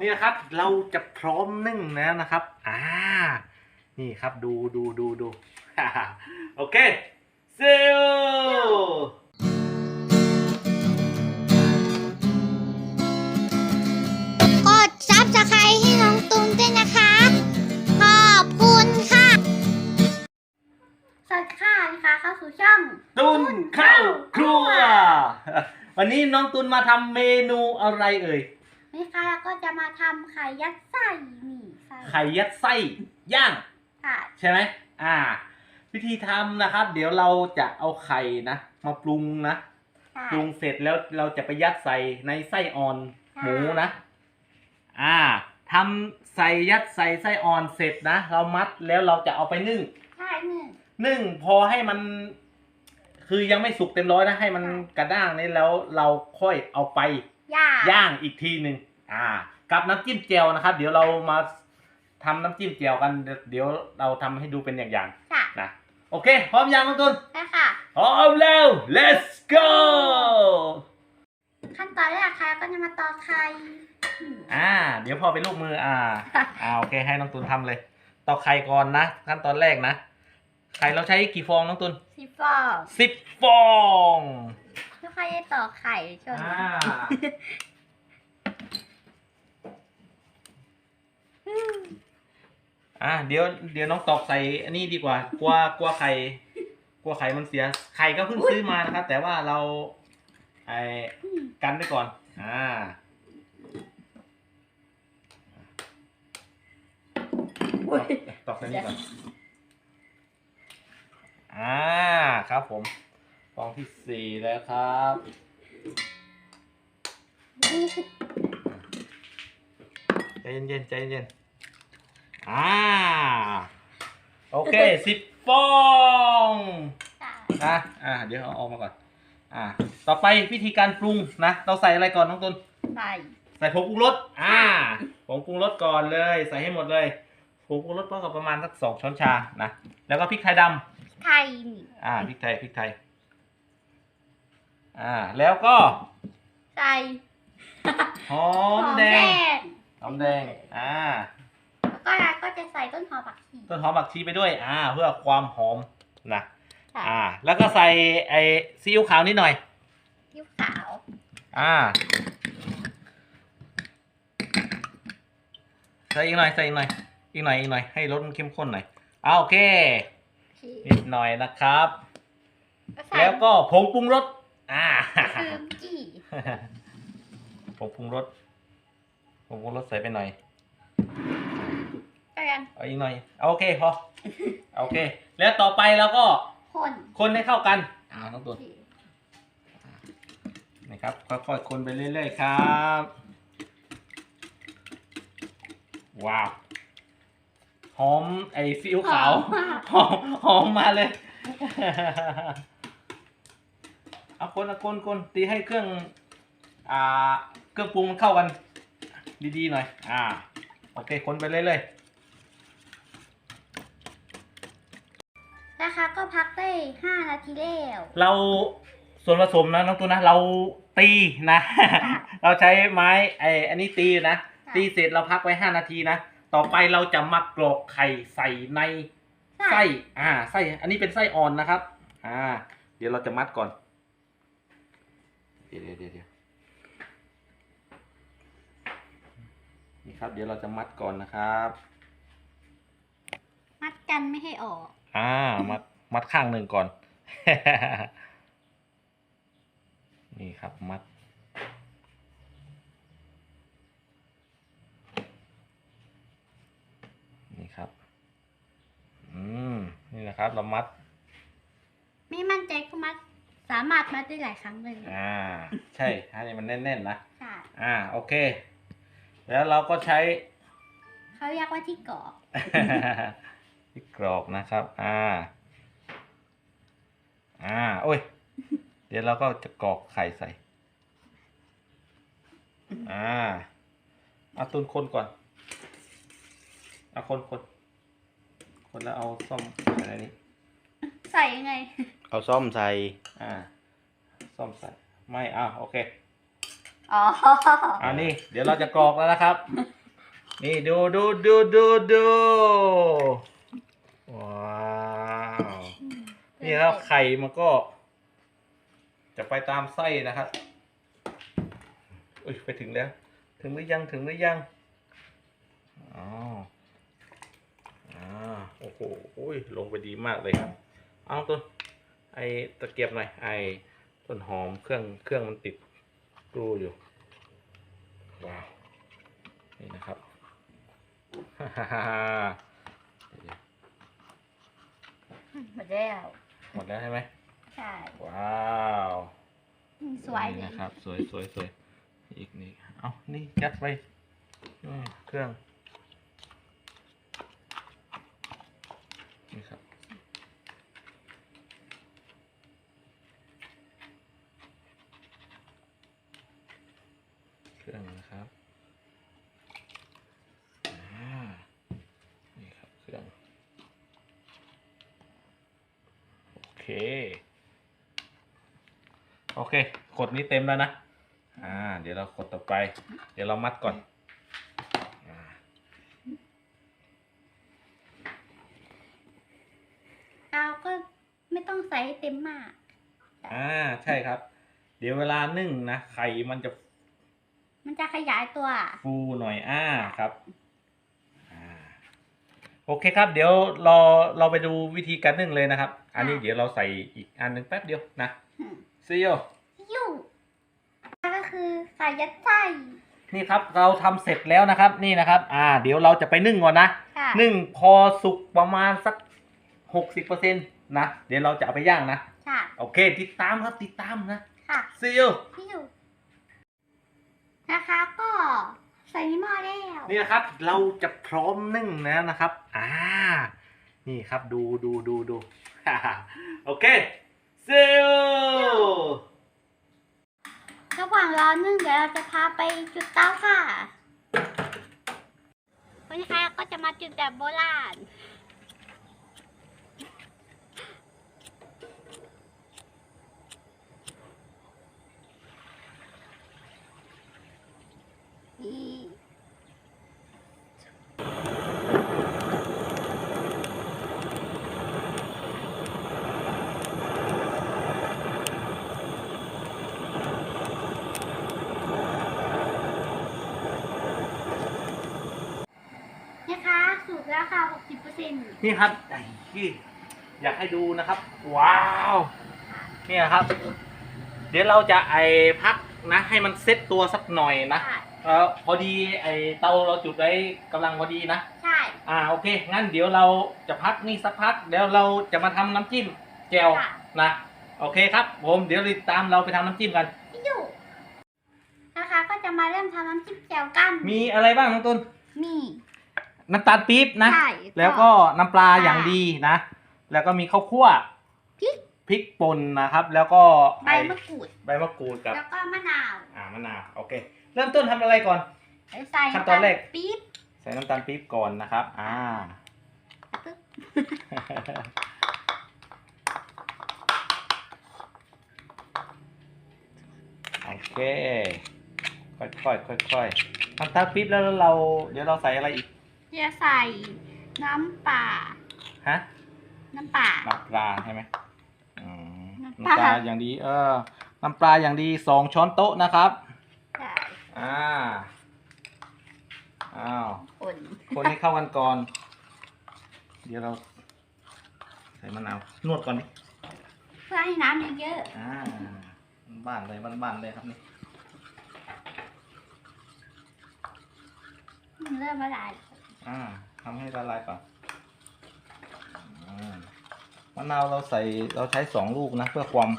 นี่นะครับเราจะพร้อมนึ่งแล้วนะครับ อ่า นี่ครับดูดูดูดูโอเคเซลกดซับสไครต์ให้น้องตูนด้วยนะคะ ขอบคุณค่ะ สวัสดีค่ะนะคะเข้าสู่ช่องตุนเข้าครัว วันนี้น้องตุนมาทำเมนูอะไรเอ่ย นี่ค่ะแล้วก็จะมาทำไข่ยัดไส้นี่ไส้ไข่ยัดไส้ย่าง ค่ะใช่ไหมอ่า วิธีทำนะครับ เดี๋ยวเราจะเอาไข่นะ มาปรุงนะค่ะปรุงเสร็จแล้วเราจะไปยัดใส่ในไส้อ่อนหมูนะ อ่าทำใส่ยัดใส่ไส้อ่อนเสร็จนะ เรามัดแล้วเราจะเอาไปนึ่งใช่หนึ่งนึ่งพอให้มัน คือยังไม่สุกเต็มร้อยนะให้มันกระด้างนี้แล้วเราค่อยเอาไป ย่าย่างอีกทีหนึ่งอ่า กับน้ำจิ้มแจ่วนะครับ เดี๋ยวเรามาทำน้ำจิ้มแจ่วกัน เดี๋ยวเราทำให้ดูเป็นอย่างค่ะๆนะ โอเค พร้อมยังน้องตุนได้ค่ะ พร้อมแล้ว let's go ขั้นตอนแรกค่ะก็จะมาตอกไข่อืมอ่า เดี๋ยวพอไปลูกมือ อ่า อ่าโอเคให้น้องตุนทำเลยตอกไข่ก่อนนะ ขั้นตอนแรกนะ ไข่เราใช้กี่ฟองน้องตุนสิบฟองสิบฟองไม่ ค่อยได้ตอกไข่ชนอ่า อ่าเดี๋ยวเดี๋ยวน้องตอกใส่อันนี้ดีกว่ากลัวกลัวไข่กลัวไข่มันเสียไข่ก็เพิ่งซื้อมานะครับ แต่ว่าเราไอ้กันไว้ก่อน อ่า อุ๊ยตอกใส่นี่ก่อน อ่าครับผม ฟองที่สี่แล้วครับ ใจเย็นๆใจเย็นๆอ่า โอเคสิบฟองค่ะนะอ่าเดี๋ยวเอาออกมาก่อน อ่า ต่อไปวิธีการปรุงนะ เราใส่อะไรก่อนน้องตุนใส่ใส่ผงปรุงรส อ่า ผงปรุงรสก่อนเลย ใส่ให้หมดเลย ผงปรุงรสก็ประมาณสักสองช้อนชา นะ แล้วก็พริกไทยดำไทยนี่อ่า พริกไทย พริกไทย อ่าแล้วก็ใส่หอมแดงงหอมแดงอ่าแล้วก็เราก็จะใส่ต้นหอมผักชีต้นหอมผักชีไปด้วย อ่า เพื่อความหอมนะค่ะอ่า แล้วก็ใส่ไอ้ซีอิ๊วขาวนิดหน่อย ยิ้วขาวอ่า ใส่อีกหน่อยใส่อีกหน่อยอีกหน่อยอีกหน่อยให้รสมันเข้มข้นหน่อยอ่าโอเค นิดหน่อยนะครับ แล้วก็ผงปรุงรส อ่าคือกี่ผงปรุงรสผงปรุงรสใส่ไปหน่อยก็ยังเอาอีกหน่อยเอาโอเคพอโอเค แล้วต่อไปเราก็คนคนให้เข้ากันอ่าน้องตัวนี่ครับค่อยๆคนไปเรื่อยๆครับ ว้าวหอมไอ้ซีอิ๊วขาวหอมหอมมาเลย เอาคนเอาคนคนตีให้เครื่องอ่าเครื่องปรุงมันเข้ากันดีๆหน่อย อ่า โอเค คนไปเรื่อยๆนะคะก็พักได้ห้านาทีแล้วเราส่วนผสมนะน้องตูนนะ เราตีนะ เราใช้ไม้ไออันนี้ตีนะ ตีเสร็จเราพักไว้ห้านาทีนะ ต่อไปเราจะมากรอกไข่ใส่ใน ไส้ อ่า ไส้ อันนี้เป็นไส้อ่อนนะครับ อ่า เดี๋ยวเราจะมัดก่อนเดี๋ยวเดี๋ยวเดี๋ยวเดี๋ยวนี่ครับ เดี๋ยวเราจะมัดก่อนนะครับ มัดกันไม่ให้ออก อ่า มัด มัดข้างหนึ่งก่อน นี่ครับ มัด นี่ครับ อืม นี่นะครับ เรามัด ไม่มั่นใจก็มัด สามารถมัดได้หลายครั้งเลยอ่า ใช่ให้มันแน่นๆนะค่ะอ่า โอเค แล้วเราก็ใช้ เขาเรียกว่าที่เกาะที่กรอกนะครับ อ่า อ่า โอ้ย เดี๋ยวเราก็จะกรอกไข่ใส่ อ่าเอาตุนคนก่อน เอาคนคน คนแล้วเอาซ่อมใส่ในนี้ ใส่ยังไง เอาซ่อมใส่ อ่าซ่อมใส่ไม่อ่าโอเคอ๋ออ่านี่เดี๋ยวเราจะกรอกแล้วนะครับ นี่ดูดูดูดูดูว้าวนี่ครับไข่มันก็ จะไปตามไส้นะครับอุ้ยไปถึงแล้ว ถึงหรือยังถึงหรือยังอ๋ออ่าโอ้โหอุ้ยลงไปดีมากเลยครับ เอาต้นไอตะเกียบหน่อยไอต้นหอมเครื่องเครื่องมันติดกลูอยู่ว้าวนี่นะครับหมดแล้ว หมดแล้วใช่ไหมใช่ว้าวสวยนี่ดีนะครับ สวยสวยสวยอีกนี่เอานี่ยัดไปอืมเครื่อง นี่ครับ เครื่องนะครับอ่านี่ครับเครื่อง โอเค โอ เคกดนี้เต็มแล้วนะ อ่า เดี๋ยวเรากดต่อไป เดี๋ยวเรามัดก่อนอ่าเอาก็ไม่ต้องใส่ให้เต็มมาก อ่า ใช่ครับ เดี๋ยวเวลานึ่งนะไข่มันจะมันจะขยายตัว ฟูหน่อย อ่า ครับอ่าโอเคครับ เดี๋ยวรอเราไปดูวิธีการนึ่งเลยนะครับ อันนี้ค่ะเดี๋ยวเราใส่อีกอันหนึ่งแป๊บเดียวนะอืมซีโอยู่ก็คือ ใส่ยัดไส้นี่ครับเราทำเสร็จแล้วนะครับนี่นะครับ อ่า เดี๋ยวเราจะไปนึ่งก่อนนะค่ะนึ่งพอสุกประมาณสักหกสิบเปอร์เซ็นต์นะเดี๋ยวเราจะเอาไปย่างนะค่ะโอเค ติดตามครับติดตามนะค่ะ see you ที่อยู่นะคะก็ใส่ในหม้อแล้วนี่นะครับ เราจะพร้อมนึ่งแล้วนะครับ อ่า นี่ครับดูดูดูดู โอเค see you ระหว่างรอนึ่งเดี๋ยวเราจะพาไปจุดเตาค่ะวันนี้ค่ะก็จะมาจุดแบบโบราณ นี่ นะคะสูตรแล้วค่ะ60%นี่ครับไอ้ที่อยากให้ดูนะครับ ว้าวนี่นะครับ เดี๋ยวเราจะไอพักนะ ให้มันเซ็ตตัวสักหน่อยนะค่ะเออพอดีไอเตาเราจุดไว้กำลังพอดีนะ ใช่ อ่าโอเค งั้นเดี๋ยวเราจะพักนี่สักพักเดี๋ยวเราจะมาทำน้ำจิ้มแจ่วค่ะ นะโอเคครับผมเดี๋ยวติดตามเราไปทำน้ำจิ้มกันที่อยู่นะคะก็จะมาเริ่มทำน้ำจิ้มแจ่วกัน มีอะไรบ้างน้องตุนมี น้ำตาลปี๊บนะ ใช่แล้วก็น้ำปลาค่ะอย่างดีนะ แล้วก็มีข้าวคั่วพริก พริกป่นนะครับ แล้วก็ใบไอ้มะกรูด ใบมะกรูดกับแล้วก็มะนาว อ่ามะนาวโอเค เริ่มต้นทำอะไรก่อนใส่ขั้นตอนแรกปี๊บใส่น้ำตาลปี๊บก่อนนะครับ อ่าปึ๊บโอเค ค่อยๆค่อยๆน้ำตาลปี๊บแล้วเรา เดี๋ยวเราใส่อะไรอีก จะใส่น้ำป่า ฮะน้ำป่า น้ำปลาใช่ไหมอืมน้ำน้ำปลาปลาอย่างดี เออ น้ำปลาอย่างดีสองช้อนโต๊ะนะครับ ใช่อ่า อ้าวอุ่นคนให้เข้ากันก่อน เดี๋ยวเรา ใส่มะนาว นวดก่อนดิ เพื่อให้น้ำเยอะอ่า บ้านๆเลยบ้านๆเลยครับนี่ๆมันเริ่มละลาย อ่าทำให้ละลายก่อนอ่ามะนาวเราใส่เราใช้สองลูกนะ เพื่อความ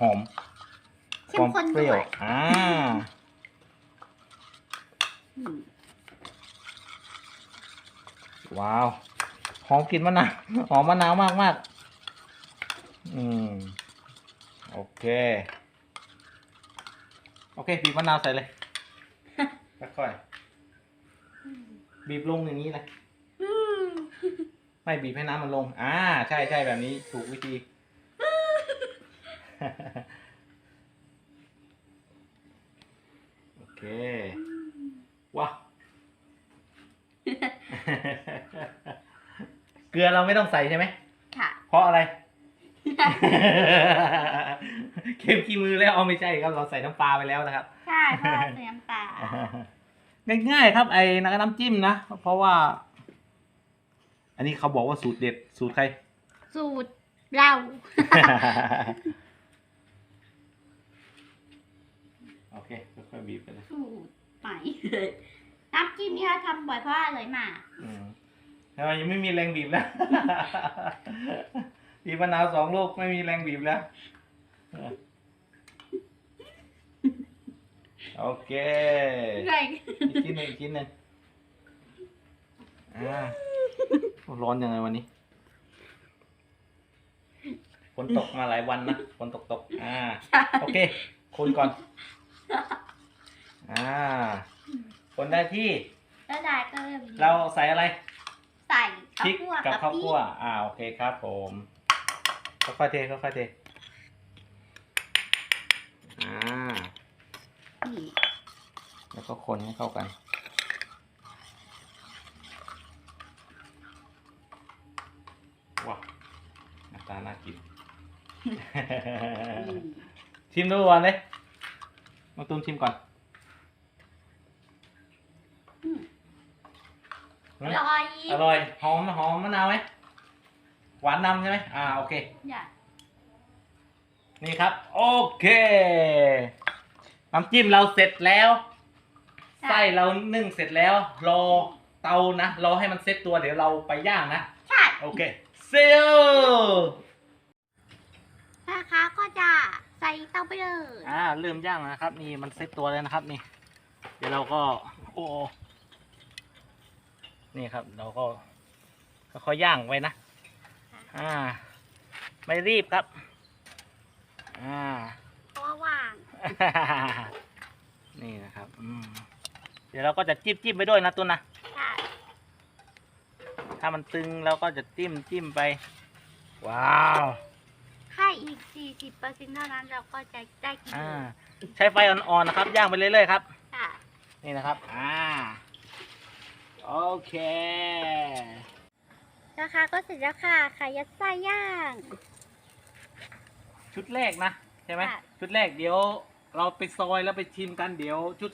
หอมเข้คมวามข้นเปรี้ด้ยววยอ่าอืมว้าวหอมกลิ่นมะนาวหอมมะนาวมากมากๆอืมโอเค โอเคบีบมะนาวใส่เลย ค่อยๆ บีบลงอย่างนี้เลยอืมไม่บีบให้น้ำมันลง อ่า ใช่ใช่แบบนี้ถูกวิธีเค ว้าวเกลือเราไม่ต้องใส่ใช่ไหม ค่ะ เพราะอะไร เค็มขี้มือแล้วเอาไม่ใช่ครับ เราใส่น้ำปลาไปแล้วนะครับ ใช่เพราะเราเตรียมปลา ง่ายๆครับไอ้น้ำจิ้มนะ เพราะว่า อันนี้เขาบอกว่าสูตรเด็ดสูตรใคร สูตรเรา โอเคค่อยๆบีบไปเลยสูตรใหม่น้ำจิ้มที่เราทำบ่อยเพราะอะไรมาอืมทำไมยังไม่มีแรงบีบแล้ว บีบมะนาวสองลูกไม่มีแรงบีบแล้ว โอเคแรงอีกชิ้นหนึ่งอีกชิ้นหนึ่งอ่าร้อนยังไงวันนี้ฝนตกมาหลายวันนะฝนตกตกๆอ่าโอเคคนก่อน อ่า คนได้ที่แล้วได้ก็เริ่มเราใส่อะไร ใส่พริกคั่วกับข้าวพริคั่วอ่าโอเคครับผมค่อยๆเทค่อยๆเทอ่านี่ แล้วก็คนให้เข้ากัน ว้าวหน้าตาน่ากินอืมชิมดูก่อนเลยมาตูมชิมก่อนอืมอือมร่อย อร่อย หอมหอมมะนาวไหม หวานนำใช่ไหมอ่า โอเคอย่านี่ครับ โอเค น้ำจิ้มเราเสร็จแล้วไส้เรานึ่งเสร็จแล้ว รอเตานะรอให้มันเซ็ตตัวเดี๋ยวเราไปย่างนะใช่โอเคเซลนะคะก็จะใส่เตาไปเลยอ่าเริ่มย่างแล้วนะครับ นี่มันเซ็ตตัวแล้วนะครับ นี่ เดี๋ยวเราก็ โอ้นี่ครับ เราก็ค่อยๆย่างไว้นะอ่า ไม่รีบครับ อ่า นี่นะครับ อืมเดี๋ยวเราก็จะจิ้มจิ้มไปด้วยนะตุนนะใช่ถ้ามันตึงเราก็จะจิ้มจิ้มไป ว้าวแค่อีก 40เปอร์เซ็นต์เท่านั้นเราก็จะได้กินอ่าใช้ไฟอ่อนๆนะครับ ย่างไปเรื่อยๆครับ ค่ะ นี่นะครับ อ่า โอเค นะคะก็เสร็จแล้วค่ะไข่ยัดไส้ย่าง ชุดแรกนะ ใช่ไหมค่ะ ชุดแรกเดี๋ยวเราไปซอยแล้วไปชิมกันเดี๋ยวชุด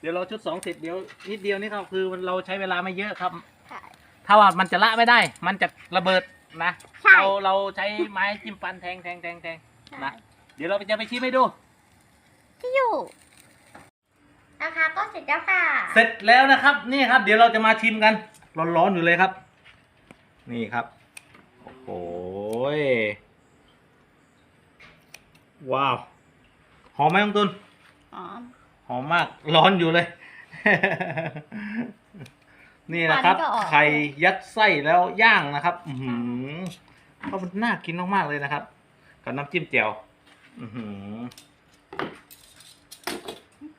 เดี๋ยวเราชุดสองเสร็จเดี๋ยวนิดเดียวนี่ครับคือมันเราใช้เวลาไม่เยอะครับ ค่ะ ถ้าว่ามันจะละไม่ได้ มันจะระเบิดนะใช่ เราเราใช้ไม้จิ้มฟันแทงแทงแทงแทงนะเดี๋ยวเราจะไปชิมให้ดู ที่อยู่นะคะก็เสร็จแล้วค่ะ เสร็จแล้วนะครับนี่ครับ เดี๋ยวเราจะมาชิมกัน ร้อนๆอยู่เลยครับ นี่ครับ โอ้โหย ว้าว หอมไหมน้องตุนอ๋อหอมมาก ร้อนอยู่เลย นี่นะครับควันก็ออก ไข่ยัดไส้แล้วย่างนะครับ อือหือเพราะมันน่ากินมากๆเลยนะครับ กับน้ำจิ้มแจ่วอือหือ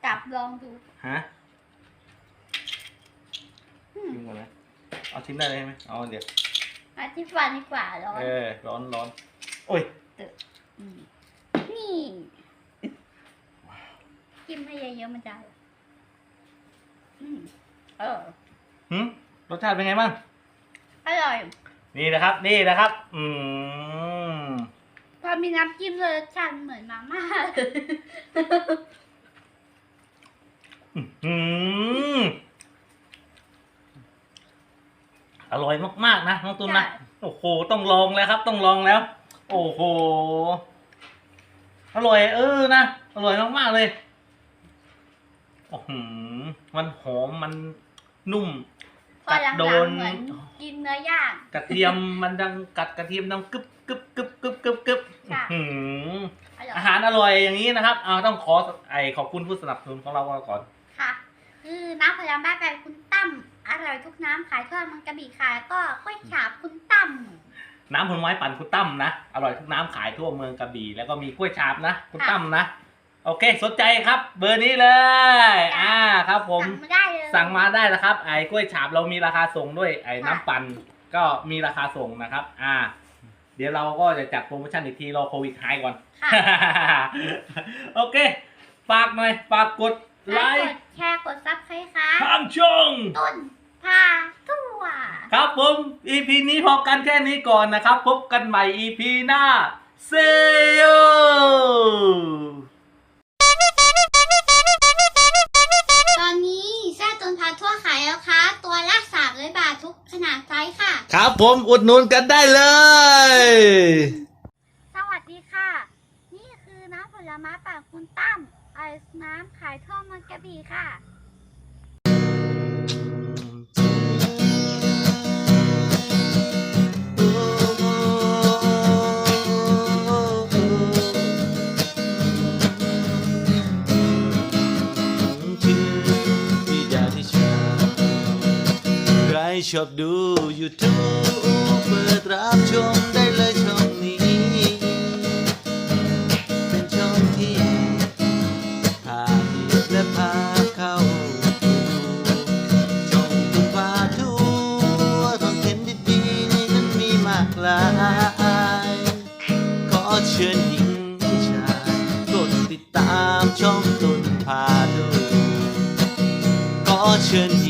จับลองดูฮะอืมชิมก่อนนะเอาชิมได้เลยใช่ไหมเอาเดี๋ยวมาที่ฟันดีกว่าร้อนเออร้อนร้อนโอ้ยมนี่ จิ้มให้เยอะๆมันจะอืมเออ หืมรสชาติเป็นไงบ้าง อร่อย นี่นะครับ นี่นะครับ อืมพอมีน้ำจิ้มเลยรสชาติเหมือนมาม่าเลยอืมอร่อยมากๆนะน้องตุนนะ โอ้โห ต้องลองแล้วครับ ต้องลองแล้ว โอ้โห อร่อย เออนะอร่อยมากๆเลยโอ้โหมันหอมมันนุ่ม พอหลัโดงนๆเหมือนกินเนื้อย่างกระเทียมมันดังกัดกระเทียมดังกึบกึบกึบกึบกึบกึบค่ะอื้อหืออร่อยอาหารอร่อยอย่างนี้นะครับเอาต้องขอไอขอบคุณผู้สนับสนุนของเราก่อนค่ะ คือน้ำผลไม้แบบคุณตั้มอร่อยทุกน้ำขายทั่วเมืองกระบี่ขายก็กล้วยฉาบคุณตั้ม น้ำผลไม้ปั่นคุณตั้มนะอร่อยทุกน้ำขายทั่วเมืองกระบี่แล้วก็มีกล้วยฉาบนะคุณตั้มนะ โอเคสนใจครับ เบอร์นี้เลย อ่าครับผมสั่งมาได้เลยสั่งมาได้นะครับ ไอ้กล้วยฉาบเรามีราคาส่งด้วย ไอ้ค่ะน้ำปั่นก็มีราคาส่งนะครับ อ่า เดี๋ยวเราก็จะจัดโปรโมชั่นอีกทีรอโควิดหายก่อนค่ะโอเคฝากหน่อยฝากกดไลกค์ดแชร์กดซับใครคะทางช่องตุน พาทั่ว ครับผม EP นี้พอกันแค่นี้ก่อนนะครับ พบกันใหม่ EP หน้า เซโย ตอนนี้แซ่ตุนพาทั่วขายแล้วคะตัวละสามร้อยบาททุกขนาดไซส์ค่ะ ครับผมอุดหนุนกันได้เลย สวัสดีค่ะ นี่คือน้ำผลไม้ป่าคุณตั้มไอซ์น้ำขายทั่วเมืองกระบี่ค่ะ ชอบดู YouTube เปิดรับชมได้เลยช่องนี้ เป็นช่องที่พาและพาเข้าช่องคุณพาทัวร์คอนเทนต์ดีๆนี่นั้นมีมากลาย ขอเชิญหญิงชายกดติดตามช่องตุนพาดูขอเชิญหญิง